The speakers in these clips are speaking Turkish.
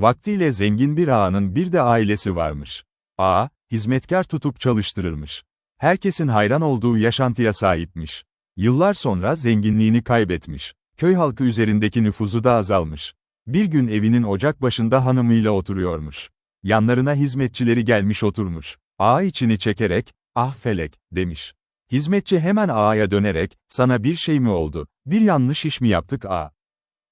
Vaktiyle zengin bir ağanın bir de ailesi varmış. Ağa, hizmetkar tutup çalıştırırmış. Herkesin hayran olduğu yaşantıya sahipmiş. Yıllar sonra zenginliğini kaybetmiş. Köy halkı üzerindeki nüfuzu da azalmış. Bir gün evinin ocak başında hanımıyla oturuyormuş. Yanlarına hizmetçileri gelmiş oturmuş. Ağa içini çekerek, ah felek, demiş. Hizmetçi hemen ağaya dönerek, sana bir şey mi oldu, bir yanlış iş mi yaptık ağa?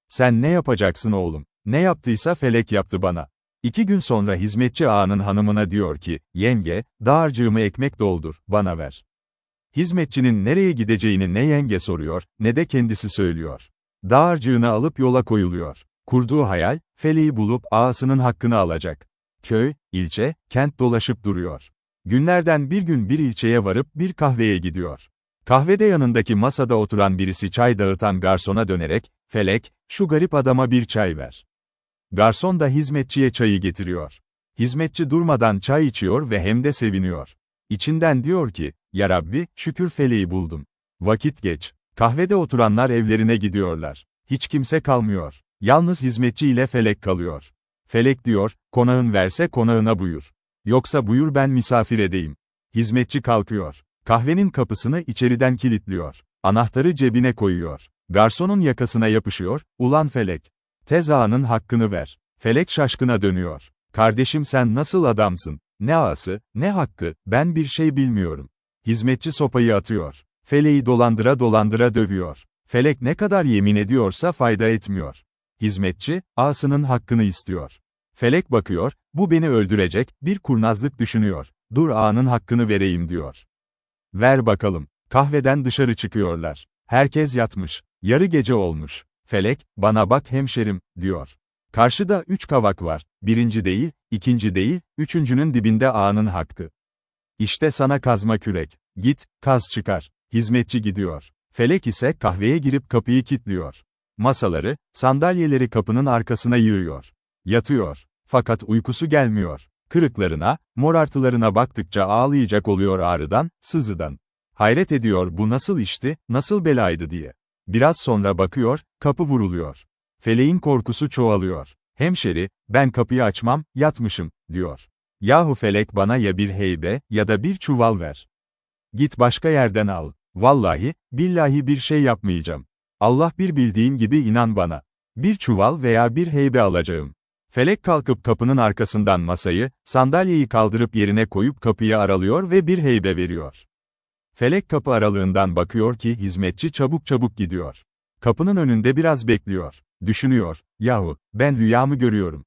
Sen ne yapacaksın oğlum? Ne yaptıysa felek yaptı bana. İki gün sonra hizmetçi ağanın hanımına diyor ki, yenge, dağarcığımı ekmek doldur, bana ver. Hizmetçinin nereye gideceğini ne yenge soruyor, ne de kendisi söylüyor. Dağarcığını alıp yola koyuluyor. Kurduğu hayal, feleği bulup ağasının hakkını alacak. Köy, ilçe, kent dolaşıp duruyor. Günlerden bir gün bir ilçeye varıp bir kahveye gidiyor. Kahvede yanındaki masada oturan birisi çay dağıtan garsona dönerek, Felek, şu garip adama bir çay ver. Garson da hizmetçiye çayı getiriyor. Hizmetçi durmadan çay içiyor ve hem de seviniyor. İçinden diyor ki, Ya Rabbi, şükür feleği buldum. Vakit geç. Kahvede oturanlar evlerine gidiyorlar. Hiç kimse kalmıyor. Yalnız hizmetçi ile Felek kalıyor. Felek diyor, konağın verse konağına buyur. Yoksa buyur ben misafir edeyim. Hizmetçi kalkıyor. Kahvenin kapısını içeriden kilitliyor. Anahtarı cebine koyuyor. Garsonun yakasına yapışıyor, ulan Felek. Tez ağanın hakkını ver. Felek şaşkına dönüyor. Kardeşim sen nasıl adamsın? Ne ağası, ne hakkı, ben bir şey bilmiyorum. Hizmetçi sopayı atıyor. Feleği dolandıra dolandıra dövüyor. Felek ne kadar yemin ediyorsa fayda etmiyor. Hizmetçi, ağasının hakkını istiyor. Felek bakıyor, bu beni öldürecek, bir kurnazlık düşünüyor. Dur ağanın hakkını vereyim diyor. Ver bakalım. Kahveden dışarı çıkıyorlar. Herkes yatmış. Yarı gece olmuş. Felek, bana bak hemşerim, diyor. Karşıda üç kavak var. Birinci değil, ikinci değil, üçüncünün dibinde ağanın hakkı. İşte sana kazma kürek. Git, kaz çıkar. Hizmetçi gidiyor. Felek ise kahveye girip kapıyı kilitliyor. Masaları, sandalyeleri kapının arkasına yığıyor. Yatıyor. Fakat uykusu gelmiyor. Kırıklarına, morartılarına baktıkça ağlayacak oluyor ağrıdan, sızıdan. Hayret ediyor bu nasıl işti, nasıl belaydı diye. Biraz sonra bakıyor, kapı vuruluyor. Feleğin korkusu çoğalıyor. Hemşeri, ben kapıyı açmam, yatmışım, diyor. Yahu felek bana ya bir heybe, ya da bir çuval ver. Git başka yerden al. Vallahi, billahi bir şey yapmayacağım. Allah bir bildiğin gibi inan bana. Bir çuval veya bir heybe alacağım. Felek kalkıp kapının arkasından masayı, sandalyeyi kaldırıp yerine koyup kapıyı aralıyor ve bir heybe veriyor. Felek kapı aralığından bakıyor ki hizmetçi çabuk çabuk gidiyor. Kapının önünde biraz bekliyor. Düşünüyor, yahu, ben rüyamı görüyorum.